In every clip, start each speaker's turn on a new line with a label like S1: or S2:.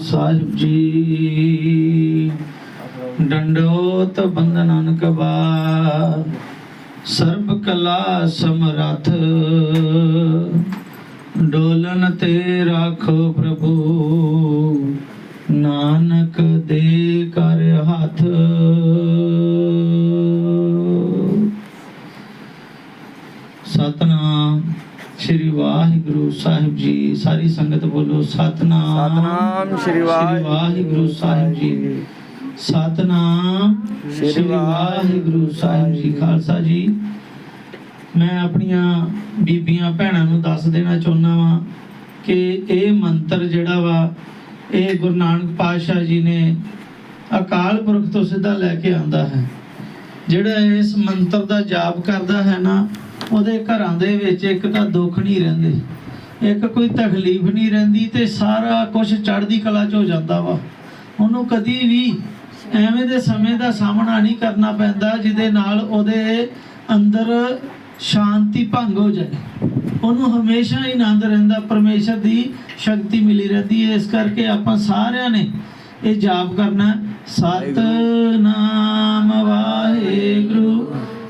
S1: ਸਾਹਿਬ ਜੀ। ਡੰਡੋਤ ਬੰਦਨਨ ਕਬਾਰ ਸਰਬ ਕਲਾ ਸਮਰਥ। ਡੋਲਨ ਤੇ ਰਾਖੋ ਪ੍ਰਭੂ, ਨਾਨਕ ਦੇ ਕਰ ਹੱਥ। ਸ੍ਰੀ ਵਾਹਿਗੁਰੂ ਸਾਹਿਬ ਜੀ ਸਾਰੀ ਸੰਗਤ ਬੋਲੋ ਸਤਨਾਮ।
S2: ਸਤਨਾਮ ਸ੍ਰੀ
S1: ਵਾਹਿਗੁਰੂ ਸਾਹਿਬ ਜੀ। ਸਤਨਾਮ
S2: ਸ੍ਰੀ
S1: ਵਾਹਿਗੁਰੂ ਸਾਹਿਬ ਜੀ ਖਾਲਸਾ ਜੀ। ਮੈਂ ਆਪਣੀਆਂ ਬੀਬੀਆਂ ਭੈਣਾਂ ਨੂੰ ਦੱਸ ਦੇਣਾ ਚਾਹੁੰਦਾ ਵਾਂ ਕਿ ਇਹ ਮੰਤਰ ਜਿਹੜਾ ਵਾ ਇਹ ਗੁਰੂ ਨਾਨਕ ਪਾਤਸ਼ਾਹ ਜੀ ਨੇ ਅਕਾਲ ਪੁਰਖ ਤੋਂ ਸਿੱਧਾ ਲੈ ਕੇ ਆਂਦਾ ਹੈ। ਜਿਹੜਾ ਇਸ ਮੰਤਰ ਦਾ ਜਾਪ ਕਰਦਾ ਹੈ ਨਾ ਉਹਦੇ ਘਰਾਂ ਦੇ ਵਿੱਚ ਇੱਕ ਤਾਂ ਦੁੱਖ ਨਹੀਂ ਰਹਿੰਦੇ ਇੱਕ ਕੋਈ ਤਕਲੀਫ ਨਹੀਂ ਰਹਿੰਦੀ ਤੇ ਸਾਰਾ ਕੁਝ ਚੜ੍ਹਦੀ ਕਲਾ 'ਚ ਹੋ ਜਾਂਦਾ ਵਾ। ਉਹਨੂੰ ਕਦੀ ਵੀ ਐਵੇਂ ਦੇ ਸਮੇਂ ਦਾ ਸਾਹਮਣਾ ਨਹੀਂ ਕਰਨਾ ਪੈਂਦਾ ਜਿਹਦੇ ਨਾਲ ਉਹਦੇ ਅੰਦਰ ਸ਼ਾਂਤੀ ਭੰਗ ਹੋ ਜਾਏ। ਉਹਨੂੰ ਹਮੇਸ਼ਾ ਹੀ ਆਨੰਦ ਰਹਿੰਦਾ ਪਰਮੇਸ਼ਰ ਦੀ ਸ਼ਕਤੀ ਮਿਲੀ ਰਹਿੰਦੀ ਹੈ। ਇਸ ਕਰਕੇ ਆਪਾਂ ਸਾਰਿਆਂ ਨੇ ਇਹ ਜਾਪ ਕਰਨਾ। ਸਤਨਾਮ ਵਾਹਿਗੁਰੂ।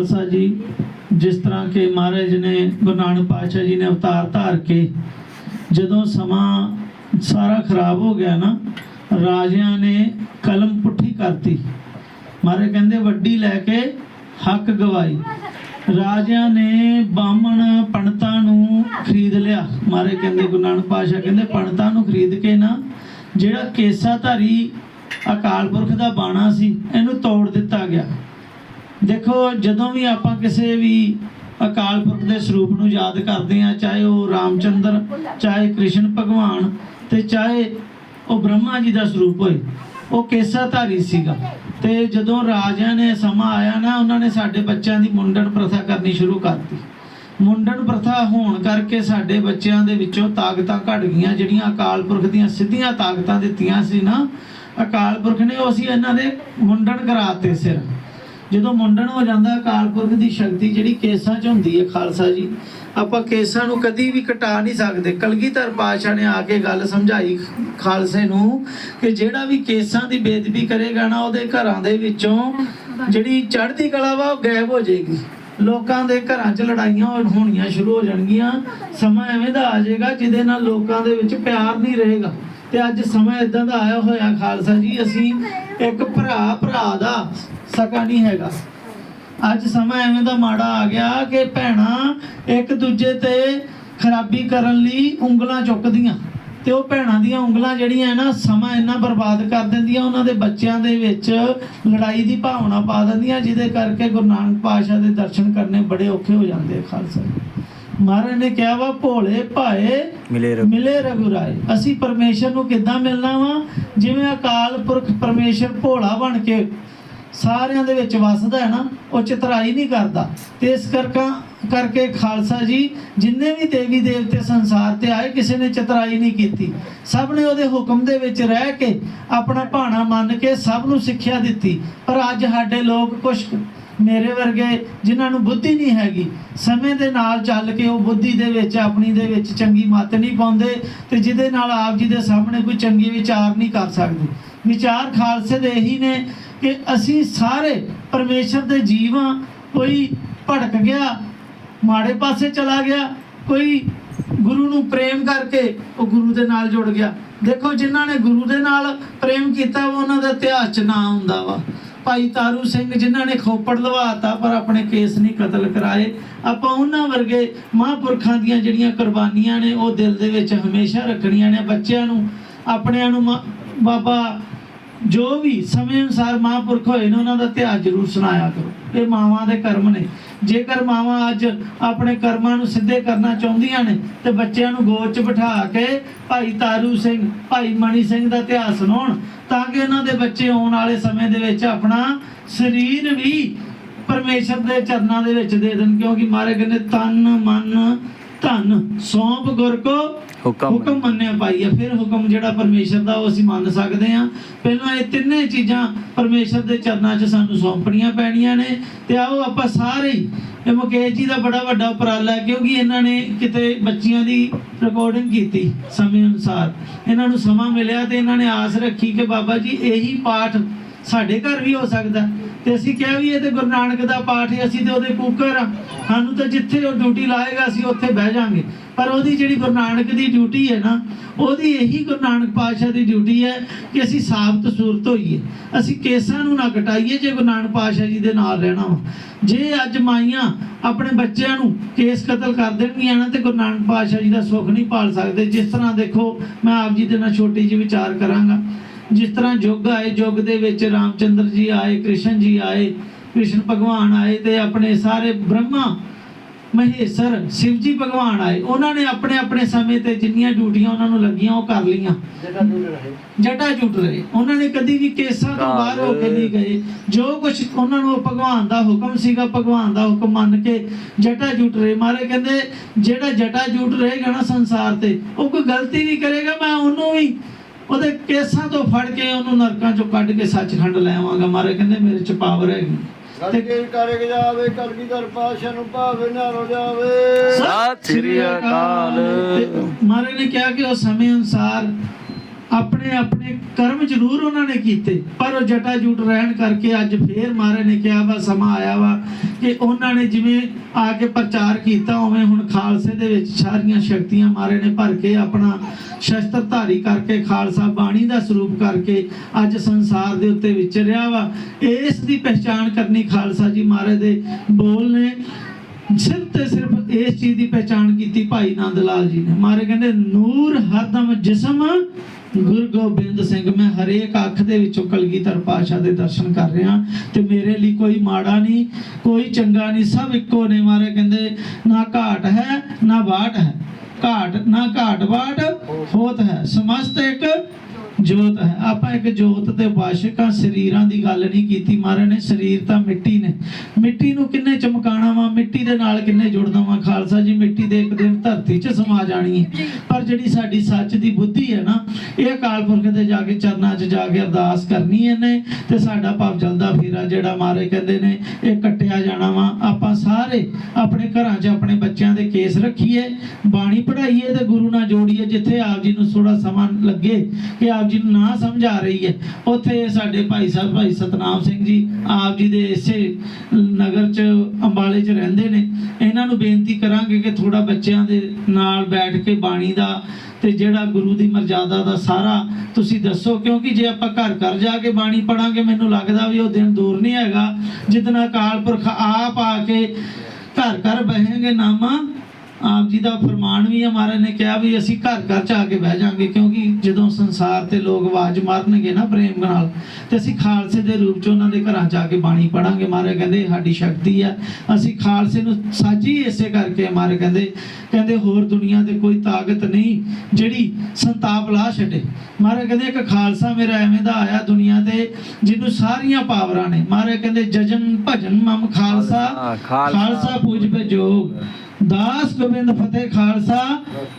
S1: ਖਾਲਸਾ ਜੀ, ਜਿਸ ਤਰ੍ਹਾਂ ਕਿ ਮਹਾਰਾਜ ਨੇ ਗੁਰੂ ਨਾਨਕ ਪਾਤਸ਼ਾਹ ਜੀ ਨੇ ਅਵਤਾਰ ਧਾਰ ਕੇ ਜਦੋਂ ਸਮਾਂ ਸਾਰਾ ਖਰਾਬ ਹੋ ਗਿਆ ਨਾ, ਰਾਜਿਆਂ ਨੇ ਕਲਮ ਪੁੱਠੀ ਕਰਤੀ। ਮਹਾਰਾਜ ਕਹਿੰਦੇ, ਵੱਡੀ ਲੈ ਕੇ ਹੱਕ ਗਵਾਈ। ਰਾਜਿਆਂ ਨੇ ਬਾਹਮਣ ਪੰਡਤਾਂ ਨੂੰ ਖਰੀਦ ਲਿਆ। ਮਹਾਰਾਜ ਕਹਿੰਦੇ, ਗੁਰੂ ਨਾਨਕ ਪਾਤਸ਼ਾਹ ਕਹਿੰਦੇ, ਪੰਡਤਾਂ ਨੂੰ ਖਰੀਦ ਕੇ ਨਾ, ਜਿਹੜਾ ਕੇਸਾਧਾਰੀ ਅਕਾਲ ਪੁਰਖ ਦਾ ਬਾਣਾ ਸੀ, ਇਹਨੂੰ ਤੋੜ ਦਿੱਤਾ ਗਿਆ। ਦੇਖੋ, ਜਦੋਂ ਵੀ ਆਪਾਂ ਕਿਸੇ ਵੀ ਅਕਾਲ ਪੁਰਖ ਦੇ ਸਰੂਪ ਨੂੰ ਯਾਦ ਕਰਦੇ ਆ ਚਾਹੇ ਉਹ ਰਾਮਚੰਦਰ, ਚਾਹੇ ਕ੍ਰਿਸ਼ਨ ਭਗਵਾਨ ਤੇ ਚਾਹੇ ਉਹ ਬ੍ਰਹਮਾ ਜੀ ਦਾ ਸਰੂਪ ਹੋਏ, ਉਹ ਕੇਸਾਧਾਰੀ ਸੀਗਾ। ਤੇ ਜਦੋਂ ਰਾਜਿਆਂ ਨੇ ਸਮਾਂ ਆਇਆ ਨਾ, ਉਹਨਾਂ ਨੇ ਸਾਡੇ ਬੱਚਿਆਂ ਦੀ ਮੁੰਡਨ ਪ੍ਰਥਾ ਕਰਨੀ ਸ਼ੁਰੂ ਕਰਤੀ। ਮੁੰਡਨ ਪ੍ਰਥਾ ਹੋਣ ਕਰਕੇ ਸਾਡੇ ਬੱਚਿਆਂ ਦੇ ਵਿੱਚੋਂ ਤਾਕਤਾਂ ਘਟ ਗਈਆਂ, ਜਿਹੜੀਆਂ ਅਕਾਲ ਪੁਰਖ ਦੀਆਂ ਸਿੱਧੀਆਂ ਤਾਕਤਾਂ ਦਿੱਤੀਆਂ ਸੀ ਨਾ, ਅਕਾਲ ਪੁਰਖ ਨੇ ਉਹ ਅਸੀਂ ਇਹਨਾਂ ਦੇ ਮੁੰਡਨ ਕਰਾਤੇ ਸਿਰ। ਜਦੋਂ ਮੁੰਡਨ ਹੋ ਜਾਂਦਾ, ਅਕਾਲ ਦੀ ਸ਼ਕਤੀ ਜਿਹੜੀ ਕੇਸਾਂ 'ਚ ਹੁੰਦੀ ਹੈ, ਖਾਲਸਾ ਜੀ, ਆਪਾਂ ਕੇਸਾਂ ਨੂੰ ਕਦੀ ਵੀ ਕਟਾ ਨਹੀਂ ਸਕਦੇ। ਕਲਗੀਧਰ ਪਾਤਸ਼ਾਹ ਨੇ ਆ ਕੇ ਗੱਲ ਸਮਝਾਈ ਖਾਲਸੇ ਨੂੰ ਕਿ ਜਿਹੜਾ ਵੀ ਕੇਸਾਂ ਦੀ ਬੇਦਬੀ ਕਰੇਗਾ ਨਾ, ਉਹਦੇ ਘਰਾਂ ਦੇ ਵਿੱਚੋਂ ਜਿਹੜੀ ਚੜ੍ਹਦੀ ਕਲਾ ਵਾ, ਉਹ ਗਾਇਬ ਹੋ ਜਾਏਗੀ। ਲੋਕਾਂ ਦੇ ਘਰਾਂ 'ਚ ਲੜਾਈਆਂ ਹੋਣੀਆਂ ਸ਼ੁਰੂ ਹੋ ਜਾਣਗੀਆਂ। ਸਮਾਂ ਐਵੇਂ ਦਾ ਆ ਜਾਏਗਾ ਜਿਹਦੇ ਨਾਲ ਲੋਕਾਂ ਦੇ ਵਿੱਚ ਪਿਆਰ ਨਹੀਂ ਰਹੇਗਾ। ਤੇ ਅੱਜ ਸਮਾਂ ਇਦਾਂ ਦਾ ਆਇਆ ਹੋਇਆ ਖਾਲਸਾ ਜੀ, ਅਸੀਂ ਇੱਕ ਭਰਾ ਭਰਾ ਦਾ ਸਕਾ ਨਹੀਂ ਹੈਗਾ। ਅੱਜ ਸਮਾਂ ਐਵੇਂ ਦਾ ਮਾੜਾ ਆ ਗਿਆ ਕਿ ਭੈਣਾਂ ਇੱਕ ਦੂਜੇ ਤੇ ਖਰਾਬੀ ਕਰਨ ਲਈ ਉਂਗਲਾਂ ਚੁੱਕਦੀਆਂ। ਤੇ ਉਹ ਭੈਣਾਂ ਦੀਆਂ ਉਂਗਲਾਂ ਜਿਹੜੀਆਂ ਨਾ, ਸਮਾਂ ਇੰਨਾ ਬਰਬਾਦ ਕਰ ਦਿੰਦੀਆਂ, ਉਹਨਾਂ ਦੇ ਬੱਚਿਆਂ ਦੇ ਵਿੱਚ ਲੜਾਈ ਦੀ ਭਾਵਨਾ ਪਾ ਦਿੰਦੀਆਂ, ਜਿਹਦੇ ਕਰਕੇ ਗੁਰੂ ਨਾਨਕ ਪਾਤਸ਼ਾਹ ਦੇ ਦਰਸ਼ਨ ਕਰਨੇ ਬੜੇ ਔਖੇ ਹੋ ਜਾਂਦੇ ਆ ਖਾਲਸਾ ਮਹਾਰਾਜ ਨੇ ਕਿਹਾ ਵਾ ਭੋਲੇ ਭਾਏ
S2: ਮਿਲੇ ਰਬ
S1: ਮਿਲੇ ਰਘੁਰਾਏ। ਅਸੀਂ ਪਰਮੇਸ਼ਰ ਨੂੰ ਕਿੱਦਾਂ ਮਿਲਣਾ ਵਾ? ਜਿਵੇਂ ਅਕਾਲ ਪੁਰਖ ਪਰਮੇਸ਼ਰ ਭੋਲਾ ਬਣ ਕੇ ਸਾਰਿਆਂ ਦੇ ਵਿੱਚ ਵਸਦਾ ਹੈ ਨਾ ਉਹ ਚਤਰਾਈ ਨਹੀਂ ਕਰਦਾ। ਤੇ ਇਸ ਕਰਕੇ ਕਰਕੇ ਖਾਲਸਾ ਜੀ ਜਿੰਨੇ ਵੀ ਦੇਵੀ ਦੇਵਤੇ ਸੰਸਾਰ ਤੇ ਆਏ ਕਿਸੇ ਨੇ ਚਤਰਾਈ ਨਹੀਂ ਕੀਤੀ। ਸਭ ਨੇ ਉਹਦੇ ਹੁਕਮ ਦੇ ਵਿੱਚ ਰਹਿ ਕੇ ਆਪਣਾ ਭਾਣਾ ਮੰਨ ਕੇ ਸਭ ਨੂੰ ਸਿੱਖਿਆ ਦਿੱਤੀ। ਪਰ ਅੱਜ ਸਾਡੇ ਲੋਕ ਕੁਝ ਮੇਰੇ ਵਰਗੇ ਜਿਨ੍ਹਾਂ ਨੂੰ ਬੁੱਧੀ ਨਹੀਂ ਹੈਗੀ, ਸਮੇਂ ਦੇ ਨਾਲ ਚੱਲ ਕੇ ਉਹ ਬੁੱਧੀ ਦੇ ਵਿੱਚ, ਆਪਣੀ ਦੇ ਵਿੱਚ ਚੰਗੀ ਮੱਤ ਨਹੀਂ ਪਾਉਂਦੇ ਤੇ ਜਿਹਦੇ ਨਾਲ ਆਪ ਜੀ ਦੇ ਸਾਹਮਣੇ ਕੋਈ ਚੰਗੀ ਵਿਚਾਰ ਨਹੀਂ ਕਰ ਸਕਦੇ। ਵਿਚਾਰ ਖਾਲਸੇ ਦੇ ਇਹੀ ਨੇ ਕਿ ਅਸੀਂ ਸਾਰੇ ਪਰਮੇਸ਼ਰ ਦੇ ਜੀਵ ਹਾਂ ਕੋਈ ਭੜਕ ਗਿਆ, ਮਾੜੇ ਪਾਸੇ ਚਲਾ ਗਿਆ, ਕੋਈ ਗੁਰੂ ਨੂੰ ਪ੍ਰੇਮ ਕਰਕੇ ਉਹ ਗੁਰੂ ਦੇ ਨਾਲ ਜੁੜ ਗਿਆ। ਦੇਖੋ, ਜਿਨ੍ਹਾਂ ਨੇ ਗੁਰੂ ਦੇ ਨਾਲ ਪ੍ਰੇਮ ਕੀਤਾ ਵਾ ਉਹਨਾਂ ਦਾ ਇਤਿਹਾਸ ਚ ਨਾਂ ਹੁੰਦਾ ਵਾ। ਭਾਈ ਤਾਰੂ ਸਿੰਘ ਜਿਨ੍ਹਾਂ ਨੇ ਖੋਪੜ ਲਵਾਤਾ, ਪਰ ਆਪਣੇ ਕੇਸ ਨਹੀਂ ਕਤਲ ਕਰਾਏ। ਆਪਾਂ ਉਹਨਾਂ ਵਰਗੇ ਮਹਾਂਪੁਰਖਾਂ ਦੀਆਂ ਜਿਹੜੀਆਂ ਕੁਰਬਾਨੀਆਂ ਨੇ, ਉਹ ਦਿਲ ਦੇ ਵਿੱਚ ਹਮੇਸ਼ਾ ਰੱਖਣੀਆਂ ਨੇ ਬੱਚਿਆਂ ਨੂੰ, ਆਪਣਿਆਂ ਨੂੰ ਮਾ- ਬਾਬਾ, ਜੋ ਵੀ ਸਮੇਂ ਅਨੁਸਾਰ ਮਹਾਂਪੁਰਖ ਹੋਏ ਨੇ, ਉਹਨਾਂ ਦਾ ਧਿਆਨ ਜ਼ਰੂਰ ਸੁਣਾਇਆ ਕਰੋ। ਇਹ ਮਾਵਾਂ ਦੇ ਕਰਮ ਨੇ। ਜੇਕਰ ਮਾਵਾਂ ਅੱਜ ਆਪਣੇ ਕਰਮਾਂ ਨੂੰ ਸਿੱਧੇ ਕਰਨਾ ਚਾਹੁੰਦੀਆਂ ਨੇ, ਤੇ ਬੱਚਿਆਂ ਨੂੰ ਗੋਦ 'ਚ ਬਿਠਾ ਕੇ ਭਾਈ ਤਾਰੂ ਸਿੰਘ, ਭਾਈ ਮਣੀ ਸਿੰਘ ਦਾ ਇਤਿਹਾਸ ਸੁਣਾਉਣ, ਤਾਂ ਕਿ ਉਹਨਾਂ ਦੇ ਬੱਚੇ ਆਉਣ ਵਾਲੇ ਸਮੇਂ ਦੇ ਵਿੱਚ ਆਪਣਾ ਸਰੀਰ ਵੀ ਪਰਮੇਸ਼ਰ ਦੇ ਚਰਨਾਂ ਦੇ ਵਿੱਚ ਦੇ ਦੇਣ, ਕਿਉਂਕਿ ਮਾਰੇ ਕਹਿੰਦੇ, ਤਨ, ਮਨ ਧਨ। ਸੌਂਪ ਗੁਰ ਕੋ
S2: ਹੁਕਮ।
S1: ਹੁਕਮ ਮੰਨਿਆ ਪਾਈ ਹੈ ਫਿਰ ਹੁਕਮ ਜਿਹੜਾ ਪਰਮੇਸ਼ਰ ਦਾ ਉਹ ਅਸੀਂ ਮੰਨ ਸਕਦੇ ਹਾਂ। ਪਹਿਲਾਂ ਇਹ ਤਿੰਨੇ ਚੀਜ਼ਾਂ ਪਰਮੇਸ਼ਰ ਦੇ ਚਰਨਾਂ 'ਚ ਸਾਨੂੰ ਸੌਂਪਣੀਆਂ ਪੈਣੀਆਂ ਨੇ। ਤੇ ਆਓ ਆਪਾਂ ਸਾਰੇ ਇਹ ਮੁਕੇਸ਼ ਜੀ ਦਾ ਬੜਾ ਵੱਡਾ ਉਪਰਾਲਾ ਹੈ ਕਿਉਂਕਿ ਇਹਨਾਂ ਨੇ ਕਿਤੇ ਬੱਚੀਆਂ ਦੀ ਰਿਕਾਰਡਿੰਗ ਕੀਤੀ ਸਮੇਂ ਅਨੁਸਾਰ। ਇਹਨਾਂ ਨੂੰ ਸਮਾਂ ਮਿਲਿਆ ਤੇ ਇਹਨਾਂ ਨੇ ਆਸ ਰੱਖੀ ਕਿ ਬਾਬਾ ਜੀ ਇਹੀ ਪਾਠ ਸਾਡੇ ਘਰ ਵੀ ਹੋ ਸਕਦਾ। ਤੇ ਅਸੀਂ ਕਿਹਾ ਵੀ ਇਹ ਤੇ ਗੁਰੂ ਨਾਨਕ ਦਾ ਪਾਠ ਹੈ, ਅਸੀਂ ਤੇ ਉਹਦੇ ਕੂਕਰ ਆ। ਸਾਨੂੰ ਤਾਂ ਜਿੱਥੇ ਉਹ ਡਿਊਟੀ ਲਾਏਗਾ, ਅਸੀਂ ਉੱਥੇ ਬਹਿ ਜਾਾਂਗੇ। ਪਰ ਉਹਦੀ ਜਿਹੜੀ ਗੁਰੂ ਨਾਨਕ ਦੀ ਡਿਊਟੀ ਹੈ ਨਾ, ਉਹਦੀ ਇਹੀ ਗੁਰੂ ਨਾਨਕ ਪਾਤਸ਼ਾਹ ਦੀ ਡਿਊਟੀ ਹੈ ਕਿ ਅਸੀਂ ਸਾਬਤ ਸੂਰਤ ਹੋਈਏ। ਅਸੀਂ ਕੇਸਾਂ ਨੂੰ ਨਾ ਕਟਾਈਏ, ਜੇ ਗੁਰੂ ਨਾਨਕ ਪਾਤਸ਼ਾਹ ਜੀ ਦੇ ਨਾਲ ਰਹਿਣਾ ਵਾ। ਜੇ ਅੱਜ ਮਾਈਆਂ ਆਪਣੇ ਬੱਚਿਆਂ ਨੂੰ ਕੇਸ ਕਤਲ ਕਰ ਦੇਣਗੀਆਂ ਨਾ, ਤੇ ਗੁਰੂ ਨਾਨਕ ਪਾਤਸ਼ਾਹ ਜੀ ਦਾ ਸੁੱਖ ਨਹੀਂ ਪਾਲ ਸਕਦੇ। ਜਿਸ ਤਰ੍ਹਾਂ ਦੇਖੋ, ਮੈਂ ਆਪ ਜੀ ਦੇ ਨਾਲ ਛੋਟੀ ਜਿਹੀ ਵਿਚਾਰ ਕਰਾਂਗਾ। ਜਿਸ ਤਰ੍ਹਾਂ ਯੁੱਗ ਆਏ ਯੁੱਗ ਦੇ ਵਿੱਚ ਰਾਮਚੰਦਰ ਜੀ ਆਏ ਕ੍ਰਿਸ਼ਨ ਜੀ ਆਏ ਕ੍ਰਿਸ਼ਨ ਭਗਵਾਨ ਆਏ ਤੇ ਆਪਣੇ ਸਾਰੇ ਬ੍ਰਹਮਾ ਮਹੇਸ਼ਰ ਸ਼ਿਵ ਜੀ ਭਗਵਾਨ ਆਏ। ਉਹਨਾਂ ਨੇ ਆਪਣੇ ਆਪਣੇ ਸਮੇਂ ਤੇ ਜਿੰਨੀਆਂ ਡਿਊਟੀਆਂ ਉਹਨਾਂ ਨੂੰ ਲੱਗੀਆਂ ਉਹ ਕਰ ਲਈਆਂ। ਜਟਾ ਜੁਟ ਰਹੇ। ਉਹਨਾਂ ਨੇ ਕਦੀ ਵੀ ਕੇਸਾਂ ਤੋਂ ਬਾਹਰ ਹੋ ਕੇ ਨਹੀਂ ਗਏ। ਜੋ ਕੁਝ ਉਹਨਾਂ ਨੂੰ ਭਗਵਾਨ ਦਾ ਹੁਕਮ ਸੀਗਾ ਭਗਵਾਨ ਦਾ ਹੁਕਮ ਮੰਨ ਕੇ ਜਟਾ ਜੁਟ ਰਹੇ। ਮਾਰੇ ਕਹਿੰਦੇ ਜਿਹੜਾ ਜਟਾ ਜੁਟ ਰਹੇਗਾ ਨਾ ਸੰਸਾਰ ਤੇ ਉਹ ਕੋਈ ਗਲਤੀ ਨਹੀਂ ਕਰੇਗਾ ਮੈਂ ਉਹਨੂੰ ਵੀ ਉਹਦੇ ਕੇਸਾਂ ਤੋਂ ਫੜ ਕੇ ਉਹਨੂੰ ਨਰਕਾਂ ਚੋਂ ਕੱਢ ਕੇ ਸੱਚਖੰਡ ਲੈ ਆਵਾਂਗਾ। ਮਾਰੇ ਕਹਿੰਦੇ ਮੇਰੇ ਚ ਪਾਵਰ ਹੈਗੀ।
S3: ਤੇ ਜਾਵੇ ਕਲਗੀ ਦਰ ਪਾਸ਼ਾ ਨੂੰ ਭਾਵੇ ਨਾ ਰੋ ਜਾਵੇ।
S2: ਸਤਿ ਸ੍ਰੀ ਅਕਾਲ।
S1: ਮਹਾਰਾਜ ਨੇ ਕਿਹਾ ਕਿ ਉਹ ਸਮੇਂ ਅਨੁਸਾਰ ਆਪਣੇ ਆਪਣੇ ਕਰਮ ਜ਼ਰੂਰ ਉਹਨਾਂ ਨੇ ਕੀਤੇ, ਪਰ ਉਹ ਜਟਾ ਜੂਟ ਰਹਿਣ ਕਰਕੇ ਅੱਜ ਫੇਰ ਮਹਾਰਾਜ ਨੇ ਕਿਹਾ ਵਾ, ਸਮਾਂ ਆਇਆ ਵਾ ਕਿ ਉਹਨਾਂ ਨੇ ਜਿਵੇਂ ਆ ਕੇ ਪ੍ਰਚਾਰ ਕੀਤਾ, ਉਵੇਂ ਹੁਣ ਖਾਲਸੇ ਦੇ ਵਿੱਚ ਸਾਰੀਆਂ ਸ਼ਕਤੀਆਂ ਮਹਾਰਾਜ ਨੇ ਭਰ ਕੇ ਆਪਣਾ ਸ਼ਸਤਰ ਧਾਰੀ ਕਰਕੇ, ਖਾਲਸਾ ਬਾਣੀ ਦਾ ਸਰੂਪ ਕਰਕੇ ਅੱਜ ਸੰਸਾਰ ਦੇ ਉੱਤੇ ਵਿਚਰਿਆ ਵਾ। ਇਸ ਦੀ ਪਹਿਚਾਣ ਕਰਨੀ ਖਾਲਸਾ ਜੀ ਮਹਾਰਾਜ ਦੇ ਬੋਲ ਨੇ। ਸਿਰਫ ਤੇ ਸਿਰਫ ਇਸ ਚੀਜ਼ ਦੀ ਪਹਿਚਾਣ ਕੀਤੀ, ਭਾਈ ਨੰਦ ਲਾਲ ਜੀ ਨੇ। ਮਾਰੇ ਕਹਿੰਦੇ, ਨੂਰ ਹਰਦਮ ਜਿਸਮ ਗੁਰੂ ਗੋਬਿੰਦ ਸਿੰਘ, ਮੈਂ ਹਰੇਕ ਅੱਖ ਦੇ ਵਿੱਚੋਂ ਕਲਗੀਧਰ ਪਾਸ਼ਾ ਦੇ ਦਰਸ਼ਨ ਕਰ ਰਿਹਾ ਤੇ ਮੇਰੇ ਲਈ ਕੋਈ ਮਾੜਾ ਨਹੀਂ, ਕੋਈ ਚੰਗਾ ਨਹੀਂ, ਸਭ ਇੱਕੋ ਨੇ ਮਾਰੇ ਕਹਿੰਦੇ, ਨਾ ਘਾਟ ਹੈ, ਨਾ ਬਾਟ ਹੈ। ਘਾਟ, ਨਾ ਘਾਟ ਬਾਟ ਹੋਤ ਹੈ। ਸਮਸਤ ਇੱਕ ਜੋਤ ਹੈ। ਆਪਾਂ ਇੱਕ ਜੋਤ ਤੇ ਵਾਸ਼ਿਕਾਂ ਸਰੀਰਾਂ ਦੀ ਗੱਲ ਨਹੀਂ ਕੀਤੀ ਮਹਾਰਾਜ ਨੇ। ਸਰੀਰ ਤਾਂ ਮਿੱਟੀ ਨੇ। ਮਿੱਟੀ ਨੂੰ ਕਿੰਨੇ ਚਮਕਾਣਾ ਵਾ? ਮਿੱਟੀ ਦੇ ਨਾਲ ਕਿੰਨੇ ਜੁੜਨਾ ਵਾ? ਖਾਲਸਾ ਜੀ ਮਿੱਟੀ ਦੇ ਇੱਕ ਦਿਨ ਧਰਤੀ 'ਚ ਸਮਾ ਜਾਣੀ ਹੈ। ਪਰ ਜਿਹੜੀ ਸਾਡੀ ਸੱਚ ਦੀ ਬੁੱਧੀ ਹੈ ਨਾ ਇਹ ਅਕਾਲ ਪੁਰਖ ਦੇ ਜਾ ਕੇ ਚਰਨਾਂ 'ਚ ਜਾ ਕੇ ਅਰਦਾਸ ਕਰਨੀ ਇਹਨੇ ਤੇ ਸਾਡਾ ਭਾਵ ਜਲਦਾ ਫੇਰਾ ਜਿਹੜਾ ਮਹਾਰਾਜ ਕਹਿੰਦੇ ਨੇ ਇਹ ਕੱਟਿਆ ਜਾਣਾ ਵਾ। ਆਪਾਂ ਸਾਰੇ ਆਪਣੇ ਘਰਾਂ 'ਚ ਆਪਣੇ ਬੱਚਿਆਂ ਦੇ ਕੇਸ ਰੱਖੀਏ ਬਾਣੀ ਪੜ੍ਹਾਈਏ ਤੇ ਗੁਰੂ ਨਾਲ ਜਿੱਥੇ ਆਪ ਜੀ ਨੂੰ ਥੋੜਾ ਸਮਾਂ ਲੱਗੇ ਕਿ ਆਪ ਜੀ ਨੂੰ ਨਾ ਸਮਝ ਆ ਰਹੀ ਹੈ, ਉੱਥੇ ਸਾਡੇ ਭਾਈ ਸਾਹਿਬ ਭਾਈ ਸਤਨਾਮ ਸਿੰਘ ਜੀ ਆਪ ਜੀ ਦੇ ਇਸੇ ਨਗਰ 'ਚ, ਅੰਬਾਲੇ 'ਚ ਰਹਿੰਦੇ ਨੇ। ਇਹਨਾਂ ਨੂੰ ਬੇਨਤੀ ਕਰਾਂਗੇ ਕਿ ਥੋੜਾ ਬੱਚਿਆਂ ਦੇ ਨਾਲ ਬੈਠ ਕੇ ਬਾਣੀ ਦਾ ਤੇ ਜਿਹੜਾ ਗੁਰੂ ਦੀ ਮਰਜ਼ਾਦਾ ਦਾ ਸਾਰਾ ਤੁਸੀਂ ਦੱਸੋ, ਕਿਉਂਕਿ ਜੇ ਆਪਾਂ ਘਰ ਘਰ ਜਾ ਕੇ ਬਾਣੀ ਪੜਾਂਗੇ, ਮੈਨੂੰ ਲੱਗਦਾ ਵੀ ਉਹ ਦਿਨ ਦੂਰ ਨਹੀਂ ਹੈਗਾ। ਜਿੱਦਣ ਅਕਾਲ ਪੁਰਖ ਆਪ ਆ ਕੇ ਘਰ ਘਰ ਬਹਿਣਗੇ ਨਾਮਾ ਆਪ ਜੀ ਦਾ ਫਰਮਾਨ ਵੀ ਹੈ ਮਹਾਰਾਜ ਨੇ ਕਿਹਾ ਵੀ ਅਸੀਂ ਘਰ ਘਰ ਚ ਆ ਕੇ ਬਹਿ ਜਾਾਂਗੇ ਕਿਉਂਕਿ ਜਦੋਂ ਸੰਸਾਰ ਤੇ ਲੋਕ ਆਵਾਜ਼ ਮਾਰਨਗੇ ਨਾ ਪ੍ਰੇਮ ਨਾਲ ਤੇ ਅਸੀਂ ਖਾਲਸੇ ਦੇ ਰੂਪ ਚ ਉਹਨਾਂ ਦੇ ਘਰਾਂ ਚ ਆ ਕੇ ਬਾਣੀ ਪੜਾਂਗੇ। ਮਹਾਰਾਜ ਕਹਿੰਦੇ ਸਾਡੀ ਸ਼ਕਤੀ ਹੈ। ਅਸੀਂ ਖਾਲਸੇ ਨੂੰ ਸਾਜੀ ਇਸੇ ਕਰਕੇ ਮਹਾਰਾਜ ਕਹਿੰਦੇ ਕਹਿੰਦੇ ਹੋਰ ਦੁਨੀਆ ਤੇ ਕੋਈ ਤਾਕਤ ਨਹੀਂ ਜਿਹੜੀ ਸੰਤਾਪ ਲਾ ਛੱਡੇ। ਮਹਾਰਾਜ ਕਹਿੰਦੇ ਇੱਕ ਖਾਲਸਾ ਮੇਰਾ ਐਵੇਂ ਦਾ ਆਇਆ ਦੁਨੀਆ ਤੇ ਜਿਹਨੂੰ ਸਾਰੀਆਂ ਪਾਵਰਾਂ ਨੇ। ਮਹਾਰਾਜ ਕਹਿੰਦੇ ਜਜਨ ਭਜਨ ਮਮ ਖਾਲਸਾ
S2: ਖਾਲਸਾ
S1: ਪੂਜ ਜੋਗ ਦਾਸ ਗੋਬਿੰਦ ਫਤਿਹ ਖਾਲਸਾ,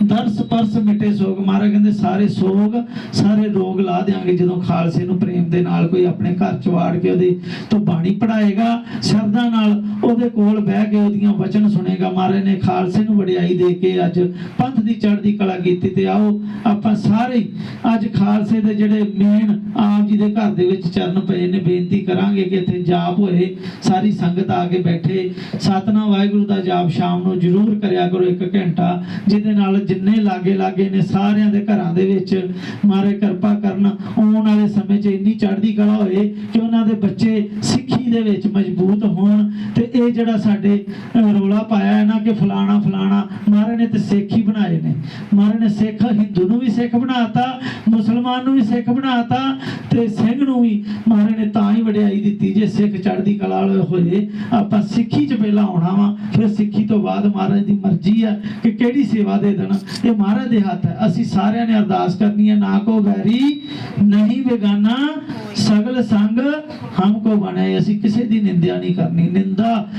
S1: ਦਰਸ ਪਰਸ ਮਿਟੇ ਸੋਗ। ਮਹਾਰਾਜ ਕਹਿੰਦੇ, ਸਾਰੇ ਸੋਗ, ਸਾਰੇ ਰੋਗ ਲਾ ਦੇਾਂਗੇ ਜਦੋਂ ਖਾਲਸੇ ਨੂੰ ਪ੍ਰੇਮ ਦੇ ਨਾਲ ਕੋਈ ਆਪਣੇ ਘਰ ਚ ਵਾੜ ਕੇ ਉਹਦੇ ਤੋਂ ਬਾਣੀ ਪੜਾਏਗਾ ਸ਼ਰਧਾ ਨਾਲ ਉਹਦੇ ਕੋਲ ਬਹਿ ਕੇ ਉਹਦੀਆਂ ਵਚਨ ਸੁਣੇਗਾ। ਮਹਾਰਾਜ ਨੇ ਖਾਲਸੇ ਨੂੰ ਵਡਿਆਈ ਦੇ ਕੇ ਅੱਜ ਪੰਥ ਦੀ ਚੜ੍ਹਦੀ ਕਲਾ ਕੀਤੀ ਤੇ ਆਓ ਆਪਾਂ ਸਾਰੇ ਅੱਜ ਖਾਲਸੇ ਦੇ ਜਿਹੜੇ ਮੇਨ ਆਪ ਜੀ ਦੇ ਘਰ ਦੇ ਵਿੱਚ ਚਰਨ ਪਏ ਨੇ, ਬੇਨਤੀ ਕਰਾਂਗੇ ਕਿ ਇੱਥੇ ਜਾਪ ਹੋਏ, ਸਾਰੀ ਸੰਗਤ ਆ ਕੇ ਬੈਠੇ। ਸਤਨਾਮ ਵਾਹਿਗੁਰੂ ਦਾ ਜਾਪ ਸ਼ਾਮ ਨੂੰ ਜ਼ਰੂਰ ਕਰਿਆ ਕਰੋ ਇੱਕ ਘੰਟਾ, ਜਿਹਦੇ ਨਾਲ ਜਿੰਨੇ ਲਾਗੇ ਲਾਗੇ ਨੇ ਸਾਰਿਆਂ ਦੇ ਘਰਾਂ ਦੇ ਵਿੱਚ ਮਾਰੇ ਕਿਰਪਾ ਕਰਨ, ਆਉਣ ਵਾਲੇ ਸਮੇਂ 'ਚ ਇੰਨੀ ਚੜ੍ਹਦੀ ਕਲਾ ਹੋਏ ਕਿ ਉਹਨਾਂ ਦੇ ਬੱਚੇ ਸਿੱਖੀ ਦੇ ਵਿੱਚ ਮਜ਼ਬੂਤ ਹੋਣ ਇਹ ਜਿਹੜਾ ਸਾਡੇ ਰੋਲਾ ਪਾਇਆ ਹੈ ਨਾ ਕਿ ਫਲਾਣਾ ਫਲਾਣਾ ਮਹਾਰਾਜ ਨੇ ਤੇ ਸਿੱਖ ਹੀ ਬਣਾਏ ਨੇ। ਮਹਾਰਾਜ ਨੇ ਸਿੱਖ, ਹਿੰਦੂ ਨੂੰ ਵੀ ਸਿੱਖ ਬਣਾਤਾ, ਮੁਸਲਮਾਨ ਨੂੰ ਵੀ ਸਿੱਖ ਬਣਾਤਾ ਤੇ ਸਿੰਘ ਨੂੰ ਵੀ ਮਹਾਰਾਜ ਨੇ ਤਾਂ ਹੀ ਵਡਿਆਈ ਦਿੱਤੀ ਜੇ ਸਿੱਖ ਚੜ੍ਹਦੀ ਕਲਾ ਵਾਲੇ ਹੋਏ। ਆਪਾਂ ਸਿੱਖੀ 'ਚ ਪਹਿਲਾਂ ਆਉਣਾ ਵਾ, ਫਿਰ ਸਿੱਖੀ ਤੋਂ ਬਾਅਦ ਮਹਾਰਾਜ ਦੀ ਮਰਜ਼ੀ ਆ ਕਿ ਕਿਹੜੀ ਸੇਵਾ ਦੇ ਦੇਣਾ। ਇਹ ਮਹਾਰਾਜ ਦੇ ਹੱਥ ਹੈ। ਅਸੀਂ ਸਾਰਿਆਂ ਨੇ ਅਰਦਾਸ ਕਰਨੀ ਹੈ, ਨਾ ਕੋ ਵੈਰੀ, ਨਹੀਂ ਬੇਗਾਨਾ, ਸਗਲ ਸੰਗ ਹਮ ਕੋ ਬਣੇ। ਅਸੀਂ ਕਿਸੇ ਦੀ ਨਿੰਦਿਆ ਨਹੀਂ ਕਰਨੀ। ਨਿੰਦਾ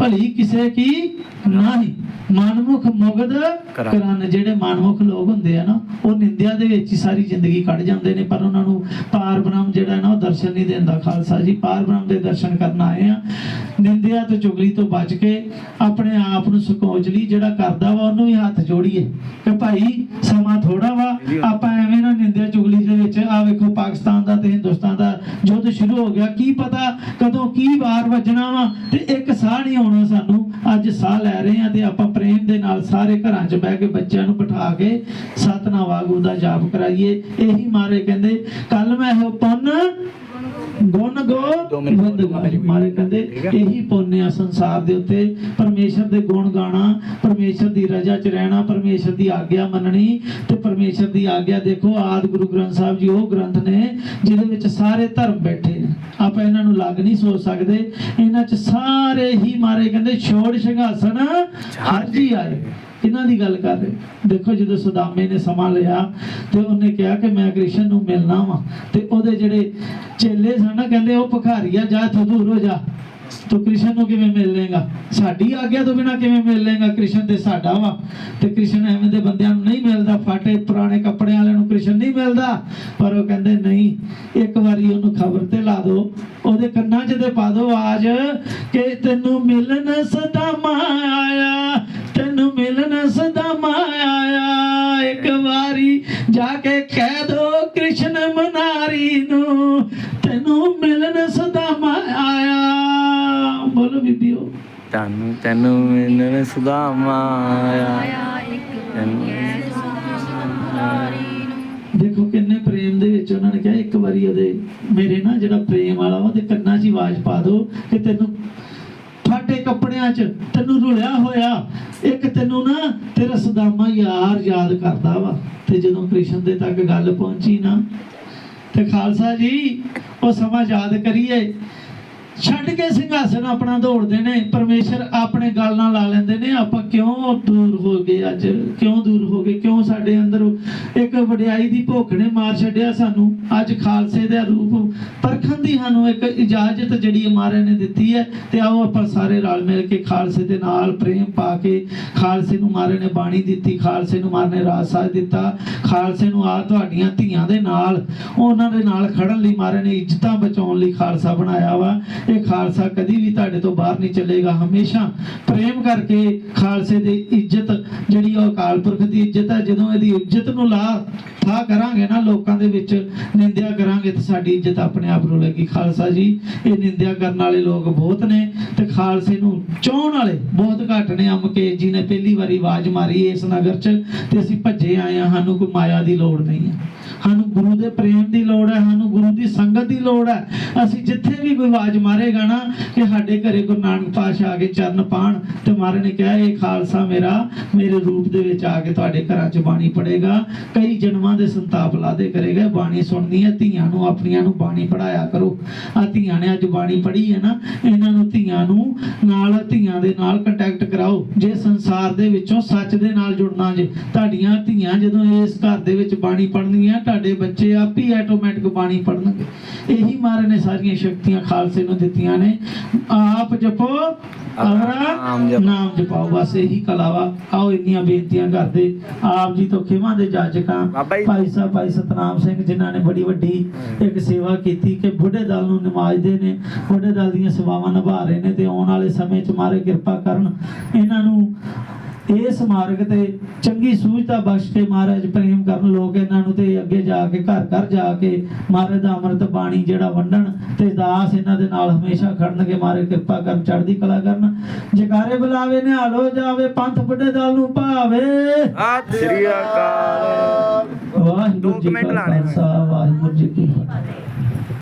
S1: ਭਲੀ ਕਿਸੇ ਕੀ ਨਹੀਂ। ਮਨਮੁਖ ਮੁਗਦ
S2: ਕਰਾਂ।
S1: ਕਰਨ। ਜਿਹੜੇ ਮਨਮੁਖ ਲੋਕ ਹੁੰਦੇ ਆ ਨਾ ਉਹ ਨਿੰਦਿਆ ਦੇ ਵਿੱਚ ਹੀ ਸਾਰੀ ਜ਼ਿੰਦਗੀ ਕੱਢ ਜਾਂਦੇ ਨੇ ਪਰ ਉਹਨਾਂ ਨੂੰ ਪਾਰ ਬ੍ਰਹਮ ਜਿਹੜਾ ਨਾ ਉਹ ਦਰਸ਼ਨ ਨਹੀਂ ਦਿੰਦਾ ਖਾਲਸਾ ਜੀ। ਪਾਰ ਬ੍ਰਹਮ ਦੇ ਦਰਸ਼ਨ ਕਰਨ ਆਏ ਆ। ਨਿੰਦਿਆ ਤੇ ਚੁਗਲੀ ਤੋਂ ਬਚ ਕੇ ਆਪਣੇ ਆਪ ਨੂੰ ਸਕੋਚ ਲਈ ਜਿਹੜਾ ਕਰਦਾ ਵਾ ਉਹਨੂੰ ਵੀ ਹੱਥ ਜੋੜੀਏ। ਕਿ ਭਾਈ ਸਮਾਂ ਥੋੜਾ ਵਾ ਆਪਾਂ ਐਵੇਂ ਨਾ ਨਿੰਦਿਆ ਚੁਗਲੀ ਦੇ ਵਿੱਚ ਆ ਵੇਖੋ ਪਾਕਿਸਤਾਨ ਦਾ ਤੇ ਹਿੰਦੁਸਤਾਨ ਦਾ ਯੁੱਧ ਸ਼ੁਰੂ ਹੋ ਗਿਆ। ਕੀ ਪਤਾ ਕਦੋਂ ਕੀ ਵਾਰ ਵੱਜਣਾ ਵਾ ਤੇ ਇੱਕ ਸਾਹ ਨਹੀਂ ਆਉਣਾ ਸਾਨੂੰ, ਅੱਜ ਸਾਹ ਲੈ ਰਹੇ ਆ ਤੇ ਆਪਾਂ ਪ੍ਰੇਮ ਦੇ ਨਾਲ ਸਾਰੇ ਘਰਾਂ 'ਚ ਬਹਿ ਕੇ ਬੱਚਿਆਂ ਨੂੰ ਬਿਠਾ ਕੇ ਸਤਨਾਮ ਵਾਹਿਗੁਰੂ ਦਾ ਜਾਪ ਕਰਾਈਏ। ਇਹੀ ਮਾਰੇ ਕਹਿੰਦੇ ਕੱਲ ਮੈਂ ਇਹੋ ਪੁੰਨ ਗੁਣ ਗੋ
S2: ਦੋ ਮਿੰਟ
S1: ਬਿੰਦ ਗਾਏ ਮਾਰੇ ਕਹਿੰਦੇ ਇਹੀ ਪੁੰਨ ਆ ਸੰਸਾਰ ਦੇ ਉੱਤੇ। ਪਰਮੇਸ਼ਰ ਦੇ ਗੁਣ ਗਾਣਾ ਪਰਮੇਸ਼ਰ ਦੀ ਰਜ਼ਾ 'ਚ ਰਹਿਣਾ ਪਰਮੇਸ਼ਰ ਦੀ ਆਗਿਆ ਮੰਨਣੀ ਤੇ ਪਰਮੇਸ਼ਰ ਦੀ ਆਗਿਆ ਦੇਖੋ ਆਦ ਗੁਰੂ ਗ੍ਰੰਥ ਸਾਹਿਬ ਜੀ ਉਹ ਗ੍ਰੰਥ ਨੇ ਜਿਹਦੇ ਵਿੱਚ ਸਾਰੇ ਧਰਮ ਬੈਠੇ ਨੇ। ਆਪਾਂ ਇਹਨਾਂ ਨੂੰ ਲੱਗ ਨਹੀਂ ਸੋਚ ਸਕਦੇ। ਇਹਨਾਂ 'ਚ ਸਾਰੇ ਹੀ ਮਾਰੇ ਕਹਿੰਦੇ ਛੋੜ ਸਿੰਘਾਸਨ ਹਰ ਜੀ ਆਏ। ਇਹਨਾਂ ਦੀ ਗੱਲ ਕਰ ਰਹੇ। ਦੇਖੋ ਜਦੋਂ ਸੁਦਾਮੇ ਨੇ ਸਮਾਂ ਲਿਆ ਤੇ ਉਹਨੇ ਕਿਹਾ ਕਿ ਮੈਂ ਕ੍ਰਿਸ਼ਨ ਨੂੰ ਮਿਲਣਾ ਵਾਂ ਤੇ ਉਹਦੇ ਜਿਹੜੇ ਚੇਲੇ ਸਨ ਕਹਿੰਦੇ ਉਹ ਭਖਾਰੀਆ ਜਾ ਤੂੰ ਦੂਰ ਹੋ ਜਾ। ਤੂੰ ਕ੍ਰਿਸ਼ਨ ਨੂੰ ਕਿਵੇਂ ਮਿਲ ਲੇਗਾ ਸਾਡੀ ਆਗਿਆ ਤੋਂ ਬਿਨਾ ਕਿਵੇਂ ਮਿਲ ਲੇਗਾ ਕ੍ਰਿਸ਼ਨ ਤੇ ਸਾਡਾ ਵਾ। ਤੇ ਕ੍ਰਿਸ਼ਨ ਐਵੇਂ ਦੇ ਬੰਦਿਆਂ ਨੂੰ ਨਹੀਂ ਮਿਲਦਾ। ਫਾਟੇ ਪੁਰਾਣੇ ਕੱਪੜਿਆਂ ਵਾਲਿਆਂ ਨੂੰ ਕ੍ਰਿਸ਼ਨ ਨਹੀਂ ਮਿਲਦਾ। ਪਰ ਉਹ ਕਹਿੰਦੇ, ਨਹੀਂ, ਇੱਕ ਵਾਰੀ ਉਹਨੂੰ ਖਬਰ ਤੇ ਲਾ ਦਿਓ। ਉਹਦੇ ਕੰਨਾਂ 'ਚ ਤੇ ਪਾ ਦਿਓ ਆਜ ਕਿ ਤੈਨੂੰ ਮਿਲਣ ਸਦਾ ਆਇਆ ਤੈਨੂੰ ਮਿਲਣ ਸਦਾ ਆਇਆ ਇੱਕ ਵਾਰੀ ਜਾ ਕੇ ਕਹਿ ਦੋ ਕ੍ਰਿਸ਼ਨ ਮਨਾਰੀ ਨੂੰ ਤੈਨੂੰ ਮਿਲਣ ਸਦਾ ਆਇਆ ਬੋਲੋ ਬੀਬੀਓ।
S2: ਤੈਨੂੰ ਤੈਨੂੰ ਮਿਲਣ ਸੁਦਾਮਾ ਆਇਆ ਤੈਨੂੰ
S1: ਦੇਖੋ ਕਿੰਨੇ ਪ੍ਰੇਮ ਦੇ ਵਿੱਚ ਉਹਨਾਂ ਨੇ ਕਿਹਾ ਇੱਕ ਵਾਰੀ ਉਹਦੇ ਮੇਰੇ ਨਾ ਜਿਹੜਾ ਪ੍ਰੇਮ ਵਾਲਾ ਉਹਦੇ ਕੰਨਾਂ 'ਚ ਆਵਾਜ਼ ਪਾ ਦਿਓ ਕਿ ਤੈਨੂੰ ਫਾਟੇ ਕੱਪੜਿਆਂ 'ਚ ਤੈਨੂੰ ਰੁਲਿਆ ਹੋਇਆ। ਇੱਕ ਤੈਨੂੰ ਨਾ ਤੇਰਾ ਸਦਾਮਾ ਯਾਰ ਯਾਦ ਕਰਦਾ ਵਾ। ਤੇ ਜਦੋਂ ਕ੍ਰਿਸ਼ਨ ਦੇ ਤੱਕ ਗੱਲ ਪਹੁੰਚੀ ਨਾ, ਤੇ ਖਾਲਸਾ ਜੀ, ਉਹ ਸਮਾਂ ਯਾਦ ਕਰੀਏ। ਛੱਡ ਕੇ ਸਿੰਘਾਸਨ ਆਪਣਾ ਦੌੜਦੇ ਨੇ, ਪਰਮੇਸ਼ਰ ਆਪਣੇ ਗੱਲ ਨਾਲ ਲਾ ਲੈਂਦੇ ਨੇ, ਆਪਾਂ ਕਿਉਂ ਦੂਰ ਹੋ ਗਏ ਅੱਜ? ਕਿਉਂ ਦੂਰ ਹੋ ਗਏ? ਕਿਉਂ ਸਾਡੇ ਅੰਦਰ ਇੱਕ ਵਡਿਆਈ ਦੀ ਭੁੱਖ ਨੇ ਮਾਰ ਛੱਡਿਆ ਸਾਨੂੰ? ਅੱਜ ਖਾਲਸੇ ਦਾ ਰੂਪ, ਪਰਖਣ ਦੀ ਸਾਨੂੰ ਇੱਕ ਇਜਾਜ਼ਤ ਜਿਹੜੀ ਮਾਰੇ ਨੇ ਦਿੱਤੀ ਹੈ, ਤੇ ਆਓ ਆਪਾਂ ਸਾਰੇ ਰਲ ਮਿਲ ਕੇ ਖਾਲਸੇ ਦੇ ਨਾਲ ਪ੍ਰੇਮ ਪਾ ਕੇ ਖਾਲਸੇ ਨੂੰ ਮਾਰੇ ਨੇ ਬਾਣੀ ਦਿੱਤੀ, ਖਾਲਸੇ ਨੂੰ ਮਾਰਨੇ ਰਾਜ ਸਾਜ ਦਿੱਤਾ, ਖਾਲਸੇ ਨੂੰ ਆ ਤੁਹਾਡੀਆਂ ਧੀਆਂ ਦੇ ਨਾਲ, ਉਹਨਾਂ ਦੇ ਨਾਲ ਖੜਨ ਲਈ ਮਾਰੇ ਨੇ ਇੱਜ਼ਤਾਂ ਬਚਾਉਣ ਲਈ ਖਾਲਸਾ ਬਣਾਇਆ ਵਾ। ਇਹ ਖਾਲਸਾ ਕਦੀ ਵੀ ਤੁਹਾਡੇ ਤੋਂ ਬਾਹਰ ਨਹੀਂ ਚੱਲੇਗਾ। ਹਮੇਸ਼ਾ ਪ੍ਰੇਮ ਕਰਕੇ ਖਾਲਸੇ ਦੀ ਇੱਜ਼ਤ, ਜਿਹੜੀ ਉਹ ਅਕਾਲ ਪੁਰਖ ਦੀ ਇੱਜ਼ਤ ਹੈ, ਜਦੋਂ ਇਹਦੀ ਇੱਜ਼ਤ ਨੂੰ ਲਾ ਥਾ ਕਰਾਂਗੇ ਨਾ, ਲੋਕਾਂ ਦੇ ਵਿੱਚ ਨਿੰਦਿਆ ਕਰਾਂਗੇ ਤੇ ਸਾਡੀ ਇੱਜ਼ਤ ਆਪਣੇ ਆਪ ਰੁਲੇਗੀ ਖਾਲਸਾ ਜੀ, ਇਹ ਨਿੰਦਿਆ ਕਰਨ ਵਾਲੇ ਲੋਕ ਬਹੁਤ ਨੇ ਤੇ ਖਾਲਸੇ ਨੂੰ ਚਾਹਣ ਵਾਲੇ ਬਹੁਤ ਘੱਟ ਨੇ। ਅਮਕੇ ਜੀ ਨੇ ਪਹਿਲੀ ਵਾਰੀ ਆਵਾਜ਼ ਮਾਰੀ ਇਸ ਨਗਰ 'ਚ ਤੇ ਅਸੀਂ ਭੱਜੇ ਆਏ ਹਾਂ। ਸਾਨੂੰ ਕੋਈ ਮਾਇਆ ਦੀ ਲੋੜ ਨਹੀਂ ਹੈ। ਸਾਨੂੰ ਗੁਰੂ ਦੇ ਪ੍ਰੇਮ ਦੀ ਲੋੜ ਹੈ, ਸਾਨੂੰ ਗੁਰੂ ਦੀ ਸੰਗਤ ਦੀ ਲੋੜ ਹੈ। ਅਸੀਂ ਜਿੱਥੇ ਵੀ ਕੋਈ ਆਵਾਜ਼ ਮਾਰੇਗਾ ਨਾ ਕਿ ਸਾਡੇ ਘਰੇ ਗੁਰੂ ਨਾਨਕ ਪਾਤਸ਼ਾਹ ਆ ਕੇ ਚਰਨ ਪਾਣ ਤੇ ਮਹਾਰਾਜ ਨੇ ਕਿਹਾ, ਇਹ ਖਾਲਸਾ ਮੇਰਾ, ਮੇਰੇ ਰੂਪ ਦੇ ਵਿੱਚ ਆ ਕੇ ਤੁਹਾਡੇ ਘਰਾਂ 'ਚ ਬਾਣੀ ਪੜੇਗਾ। ਕਈ ਜਨਮਾਂ ਦੇ ਸੰਤਾਪ ਲਾਦੇ ਕਰੇਗਾ, ਬਾਣੀ ਸੁਣਨੀ ਹੈ, ਧੀਆਂ ਨੂੰ, ਆਪਣੀਆਂ ਨੂੰ ਬਾਣੀ ਪੜਾਇਆ ਕਰੋ। ਆ ਧੀਆਂ ਨੇ ਅੱਜ ਬਾਣੀ ਪੜ੍ਹੀ ਹੈ ਨਾ, ਇਹਨਾਂ ਨੂੰ ਧੀਆਂ ਨੂੰ ਨਾਲ ਧੀਆਂ ਦੇ ਨਾਲ ਕੰਟੈਕਟ ਕਰਾਓ। ਜੇ ਸੰਸਾਰ ਦੇ ਵਿੱਚੋਂ ਸੱਚ ਦੇ ਨਾਲ ਜੁੜਨਾ ਜੇ, ਤੁਹਾਡੀਆਂ ਧੀਆਂ ਜਦੋਂ ਇਸ ਘਰ ਦੇ ਵਿੱਚ ਬਾਣੀ ਪੜਨਗੀਆਂ ਤੁਹਾਡੇ ਬੱਚੇ ਆਪ ਹੀ ਆਟੋਮੈਟਿਕ ਬਾਣੀ ਪੜਨਗੇ ਇਹੀ ਮਾਰੇ ਨੇ ਸਾਰੀਆਂ ਸ਼ਕਤੀਆਂ ਖਾਲਸੇ ਨੂੰ ਦਿੱਤੀਆਂ ਨੇ। ਆਪ ਜਪੋ ਅਵਰਾ
S2: ਨਾਮ ਜਪੋ।
S1: ਨਾਮ ਜਪਾਓ। ਬਸ ਇਹੀ ਕਲਾਵਾ। ਆਓ ਇੰਨੀਆਂ ਬੇਨਤੀਆਂ ਕਰਦੇ। ਆਪ ਜੀ ਤੋਂ ਖਿਮਾ ਦੇ ਜਾਜਕਾਂ। ਭਾਈ ਸਾਹਿਬ ਭਾਈ ਸਤਨਾਮ ਸਿੰਘ ਜਿਨ੍ਹਾਂ ਨੇ ਬੜੀ ਵੱਡੀ ਇੱਕ ਸੇਵਾ ਕੀਤੀ ਕਿ ਬੁੱਢੇ ਦਲ ਨੂੰ ਨਿਮਾਜਦੇ ਨੇ ਬੁੱਢੇ ਦਲ ਦੀਆਂ ਸੇਵਾਵਾਂ ਨਿਭਾ ਰਹੇ ਨੇ ਤੇ ਆਉਣ ਵਾਲੇ ਸਮੇਂ 'ਚ ਮਾਰੇ ਕਿਰਪਾ ਕਰਨ। ਇਹਨਾਂ ਨੂੰ ਇਸ ਮਾਰਗ ਤੇ ਚੰਗੀ ਸੂਝਤਾ ਬਖਸ਼ ਕੇ ਮਹਾਰਾਜ ਪ੍ਰੇਮ ਕਰਨ ਲੋਕ ਇਹਨਾਂ ਨੂੰ ਤੇ ਅੱਗੇ ਜਾ ਕੇ ਘਰ ਘਰ ਜਾ ਕੇ ਮਹਾਰਾਜ ਦਾ ਅੰਮ੍ਰਿਤ ਬਾਣੀ ਜਿਹੜਾ ਵੰਡਣ ਤੇ ਦਾਸ ਇਹਨਾਂ ਦੇ ਨਾਲ ਹਮੇਸ਼ਾ ਖੜਨਗੇ। ਮਹਾਰਾਜ ਕਿਰਪਾ ਕਰਨ ਚੜ੍ਹਦੀ ਕਲਾ ਕਰਨ। ਜਕਾਰੇ ਬੁਲਾਵੇ ਨਿਹਾਲ ਹੋ ਜਾਵੇ ਪੰਥ ਬੁੱਢੇ ਦਲ ਨੂੰ ਭਾਵੇ।
S2: ਸਤਿ ਸ੍ਰੀ ਅਕਾਲ।
S1: ਵਾਹਿਗੁਰੂ
S2: ਕੁ
S1: ਜੀ ਕਾ। ਖਾਲਸਾ ਵਾਹਿਗੁਰੂ ਜੀ ਕੀ ਫਤਿਹ।